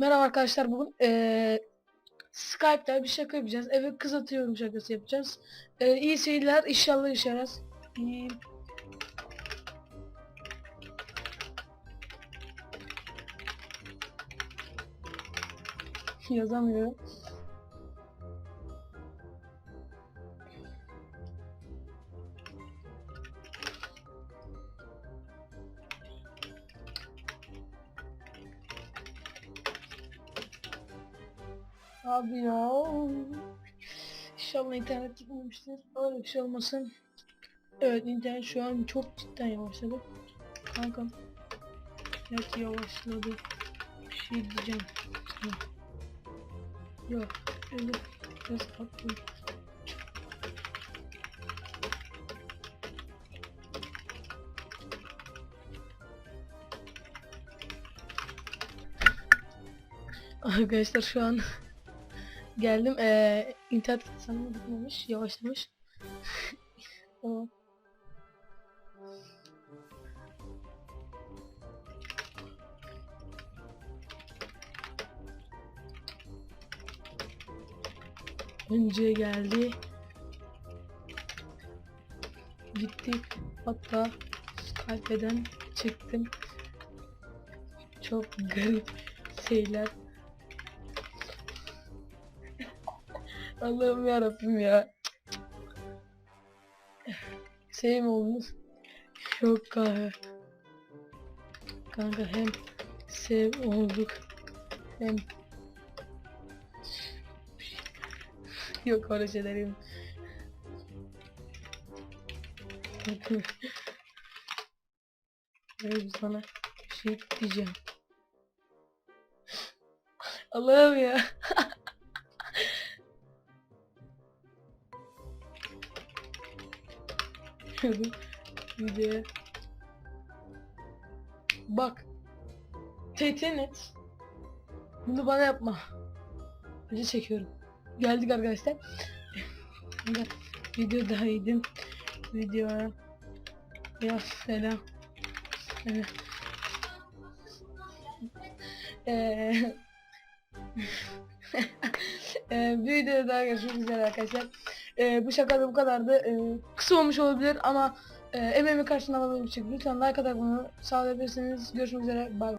Merhaba arkadaşlar bugün eee Skype'da bir şaka yapacağız. Eve kız atıyorum şakası yapacağız. Eee iyi seyirler inşallah. İyi. Yazamıyorum. Abi ya. İnşallah internet gitmemiştir. Öyle bir şey olmasın. Evet internet şu an çok cidden yavaşladı. Kankam. Evet yavaşladı. Bir şey diyeceğim. Yok. Öyle biraz haklı. Arkadaşlar şu an geldim. Ee, internet sanırım gitmemiş, yavaşlamış. Önce geldi. Gittik. Hatta Skype'den çıktım. Çok garip şeyler Allah'ım yarabbim ya. Şey mi oldunuz? Yok kahve. Kanka hem sev olduk hem Yok öyle şeylerim. Evet sana bir şey diyeceğim. Allah'ım ya. Bakıyorum videoya. Bak. TTNet. Bunu bana yapma. Video çekiyorum. Geldik arkadaşlar. Video daha iyiydim. Videoya. Ya selam. Evet. Eee Eee bir videoda görüşmek üzere arkadaşlar. Eee bu şaka da bu kadardı. Eee, kısa olmuş olabilir ama eee emeğimi karşılığında alabilmek için lütfen like atarak bunu sağlayabilirsiniz. Görüşmek üzere. Bye.